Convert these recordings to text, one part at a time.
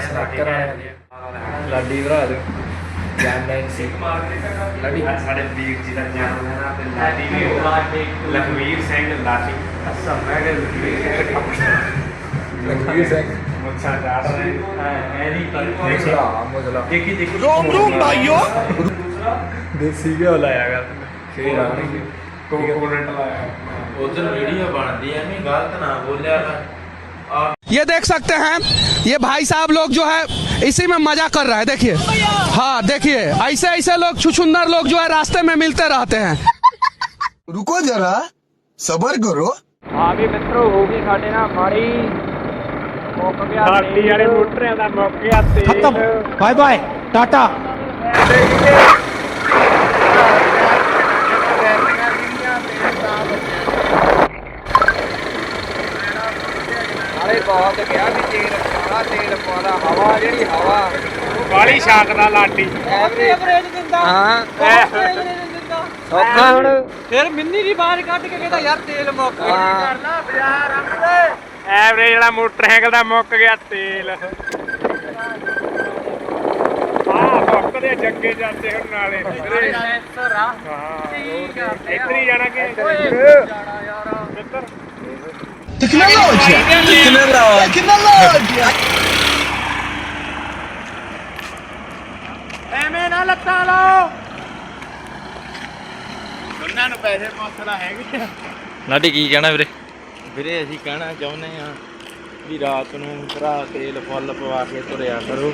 ਸਨਾਕਰ ਵਾਲਿਆਂ ਲਾਡੀ ਭਰਾ ਦੇ ਜੈਮਲਾਈਨ ਸਿੰਘ ਲਾਡੀ। ਸਾਡੇ ਵੀਰ ਜੀ ਦਾ ਜਨਮ ਹੈ ਨਾ ਤੇ ਲਾਡੀ ਵੀ ਉਹ ਲਖਵੀਰ ਸਿੰਘ ਲਾਡੀ। ਅਸਮ ਮੈਂ ਲਖਵੀਰ ਸਿੰਘ। ਮੁੱਛਾਂ ਢਾੜ ਰਹੇ। ਹੈ ਨਹੀਂ ਪਰ ਦੇਖੋ ਮੁਜਲਾ ਦੇਖੀ। ਦੇਖੋ ਰੋਮ ਰੋਮ ਭਾਈਓ। ਦੇਸੀ ਘਿਓ ਲਾਇਆ ਗਾ ਫੇਰ ਆਣੀ ਕੋਕੋਨਟ ਲਾਇਆ। ਉਧਰ ਵੀਡੀਓ ਬਣਦੀ ਐ ਨਹੀਂ ਗਲਤ ਨਾ ਬੋਲਿਆ ਕਰ। ये देख सकते हैं ये भाई साहब लोग जो है इसी में मजा कर रहा है देखिए हाँ देखिए ऐसे ऐसे लोग छुछुंदर लोग जो है रास्ते में मिलते रहते हैं रुको जरा सबर करो ਆ ਵੀ ਮਿੱਤਰੋ ਹੋ ਗਈ ਸਾਡੇ ਨਾਲ ਮਾੜੀ ਮੁੱਕ ਗਿਆ ਲਾਡੀ ਵਾਲੇ ਮੋਟਰਿਆਂ ਦਾ ਮੁੱਕ ਗਿਆ ਤੇ बाय बाय टाटा ਬਹੁਤ ਗਿਆ ਵੀ ਤੇਲ ਪਾਲਾ ਤੇਲ ਪਾਲਾ ਹਵਾ ਜਿਹੜੀ ਹਵਾ। ਵਾਲੀ ਛਾਕਦਾ ਲਾਡੀ ਐਵਰੇਜ ਦਿੰਦਾ। ਹਾਂ। ਸੌਖਾ ਹੁਣ। ਫਿਰ ਮਿੰਨੀ ਦੀ ਬਾਹਰ ਕੱਢ ਕੇ ਕਹਿੰਦਾ ਯਾਰ ਤੇਲ ਮੁੱਕ ਗਿਆ। ਐਵਰੇਜ ਵਾਲਾ ਮੋਟਰਸਾਈਕਲ ਦਾ ਮੁੱਕ ਗਿਆ ਤੇਲ। ਆਹ ਮੁੱਕਦੇ ਜੱਗੇ ਜਾਂਦੇ ਹੁਣ ਨਾਲੇ। ਸੈਂਸਰ ਆ। ਹਾਂ। ਠੀਕ ਆ? ਇੱਧਰ ਹੀ ਜਾਣਾ ਕਿ? Tecnologia! Tecnologia! Tecnologia! ਐਵੇਂ ਨਾ ਲੱਤਾਂ ਲਾਓ ਦੋਨਾਂ ਨੂੰ ਪੈਸੇ ਮਸਲਾ ਹੈਗੇ ਲਾਡੀ ਕੀ ਕਹਿਣਾ ਵੀਰੇ ਵੀਰੇ ਅਸੀਂ ਕਹਿਣਾ ਚਾਹੁੰਦੇ ਆ ਵੀ ਰਾਤ ਨੂੰ ਭਰਾ ਤੇਲ ਫੁੱਲ ਪਵਾ ਕੇ ਤੁਰਿਆ ਕਰੋ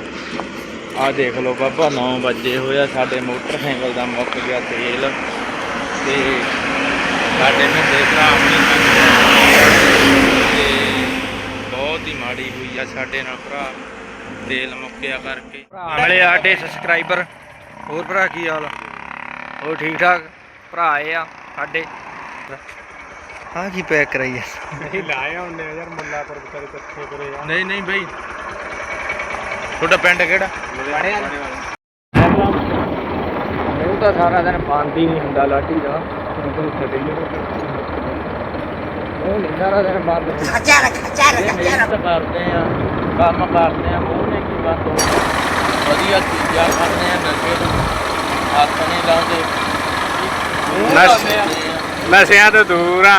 ਆ ਦੇਖ ਲਓ ਬਾਬਾ 9 ਵਜੇ ਹੋਇਆ ਸਾਡੇ ਮੋਟਰਸਾਈਕਲ ਦਾ ਮੁੱਕ ਗਿਆ ਤੇਲ ਤੇ ਸਾਡੇ ਮਿੰਦੇ ਭਰਾ ਆਪਣੀ ਮਾੜੀ ਹੋਈ ਆ ਸਾਡੇ ਨਾਲ ਭਰਾ ਤੇਲ ਮੁੱਕਿਆ ਕਰਕੇ। ਮਿਲੇ ਸਾਡੇ ਸਬਸਕ੍ਰਾਈਬਰ ਹੋਰ ਭਰਾ ਕੀ ਹਾਲ ਹੋਰ ਠੀਕ ਠਾਕ? ਭਰਾ ਆਏ ਆ ਸਾਡੇ। ਹਾਂ ਕੀ ਪੈਕ ਕਰਾਈ ਨਹੀਂ ਲਾਇਆ ਆ ਯਾਰ ਮੁੱਲਾਪੁਰ ਵਿਚਾਰੇ ਇਕੱਠੇ ਕਰੇ ਆ। ਨਹੀਂ ਨਹੀਂ ਬਈ। ਤੁਹਾਡਾ ਪਿੰਡ ਕਿਹੜਾ? ਮੂੰਹ ਤਾਂ ਸਾਰਾ ਦਿਨ ਬੰਦ ਹੀ ਨਹੀਂ ਹੁੰਦਾ ਲਾਠੀ ਦਾ। ਉਹ ਨਹੀਂ ਸਾਰਾ ਦਿਨ ਬੰਦ ਮਿਹਨਤ ਕਰਦੇ ਆ ਕੰਮ ਕਰਦੇ ਆ ਮੂੰਹ ਨੇ ਕੀ ਬੰਦ ਹੋਣਾ ਵਧੀਆ ਚੀਜ਼ਾਂ ਕਰਦੇ ਆ ਨਸ਼ੇ ਨੂੰ ਹੱਥ ਨਹੀਂ ਲਾਉਂਦੇ। ਨਸ਼- ਨਸ਼ਿਆਂ ਤੋਂ ਦੂਰ ਆ।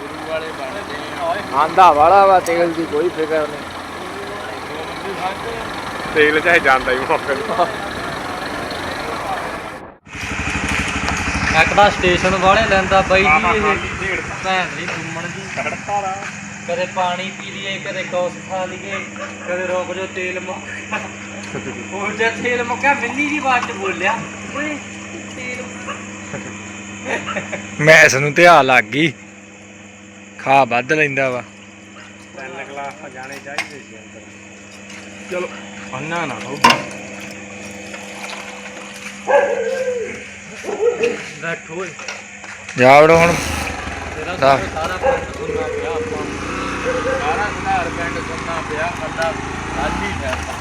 ਗੁਰੂ ਵਾਲੇ ਬਣਦੇ ਆ। ਆਂਦਾ ਵਾਲਾ ਵਾ ਤੇਲ ਦੀ ਕੋਈ ਫਿਕਰ ਨਹੀਂ। ਤੇਲ ਚਾਹੇ ਜਾਂਦਾ ਹੀ ਮੁੱਕ ਤਾਂ ਸਟੇਸ਼ਨ ਵਾਲੇ ਲੈਂਦਾ ਬਾਈ ਜੀ ਇਹ। ਭੈਣ ਦੀ ਘੁੰਮਣ ਦੀ ਕਦੇ ਪਾਣੀ ਪੀ ਲਈਏ ਕਦੇ ਕੌਸ ਖਾ ਲਈਏ ਕਦੇ ਰੋਕ ਜੋ ਤੇਲ ਮੁੱਕ ਉਹ ਜੇ ਤੇਲ ਮੁੱਕਿਆ ਮਿੰਨੀ ਦੀ ਬਾਤ ਚ ਬੋਲਿਆ। ਓਏ ਤੇਲ ਮੈਂ ਇਸ ਨੂੰ ਧਿਆ ਲੱਗ ਗਈ। ਖਾ ਵੱਧ ਲੈਂਦਾ ਵਾ। ਤਿੰਨ ਗਲਾਸ ਜਾਣੇ ਚਾਹੀਦੇ ਸੀ ਅੰਦਰ। ਚਲੋ ਅੰਨਾ ਨਾ ਹੋ। ਬੈਠੋ ਜਾ ਵੜੋ ਹੁਣ। ਤੇਰਾ ਦਾ। ਸਾਰਾ ਪਿੰਡ ਸੁਣਨਾ ਪਿਆ ਆਪਾਂ ਨੂੰ। ਸਾਰਾ ਘਰ ਪਿੰਡ ਸੁਣਨਾ ਪਿਆ ਅੱਧਾ ਖਾਲੀ ਫਿਰਦਾ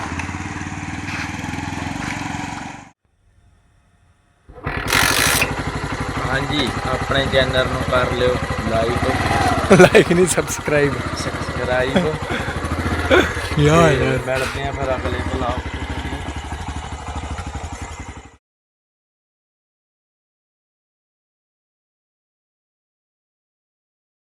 ਹਾਂਜੀ ਆਪਣੇ ਚੈਨਲ ਨੂੰ ਕਰ ਲਿਓ ਲਾਈਕ ਲਾਈਕ ਨਹੀਂ ਸਬਸਕ੍ਰਾਈਬ ਸਬਸਕ੍ਰਾਈਬ ਯਾ ਯਾਰ। ਮਿਲਦੇ ਆ ਫਿਰ ਅਗਲੇ ਬਲੌਗ